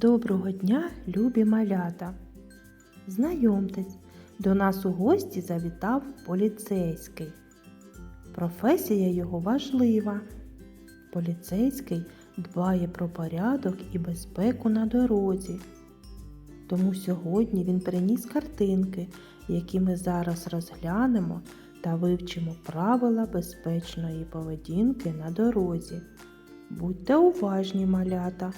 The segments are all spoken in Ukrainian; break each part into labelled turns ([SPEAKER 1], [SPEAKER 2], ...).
[SPEAKER 1] Доброго дня, любі малята! Знайомтесь, до нас у гості завітав поліцейський. Професія його важлива. Поліцейський дбає про порядок і безпеку на дорозі. Тому сьогодні він приніс картинки, які ми зараз розглянемо та вивчимо правила безпечної поведінки на дорозі. Будьте уважні, малята!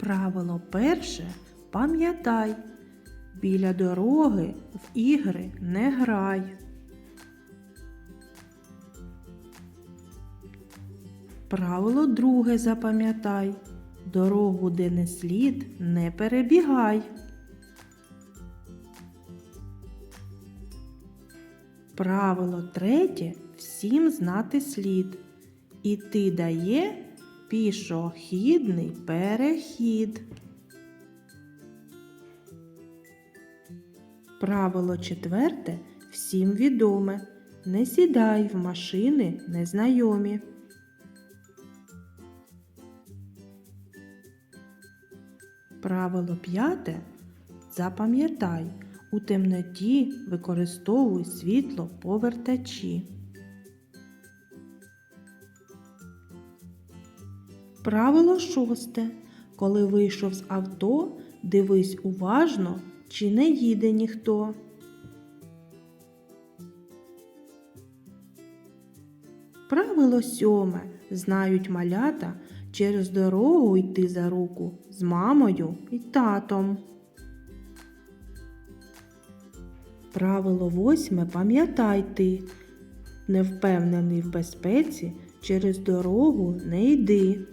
[SPEAKER 1] Правило перше пам'ятай. Біля дороги в ігри не грай. Правило друге запам'ятай. Дорогу, де не слід, не перебігай. Правило третє всім знати слід. Іти дає пішохідний перехід. Правило четверте всім відоме. Не сідай в машини незнайомі. Правило п'яте запам'ятай. У темноті використовуй світло повертачі. Правило шосте. Коли вийшов з авто, дивись уважно, чи не їде ніхто. Правило сьоме. Знають малята через дорогу йти за руку з мамою і татом. Правило восьме пам'ятай ти. Невпевнений в безпеці, через дорогу не йди.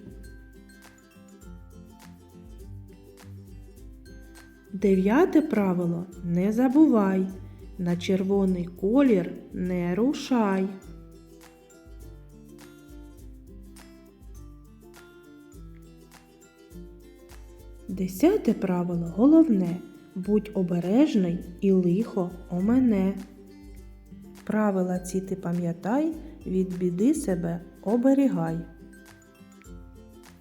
[SPEAKER 1] Дев'яте правило не забувай. На червоний колір не рушай. Десяте правило головне. Будь обережний і лихо омене. Правила ці ти пам'ятай, від біди себе оберігай.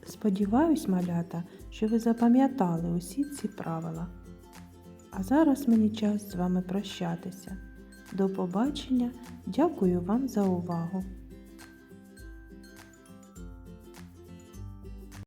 [SPEAKER 1] Сподіваюсь, малята, що ви запам'ятали усі ці правила. Зараз мені час з вами прощатися. До побачення, дякую вам за увагу!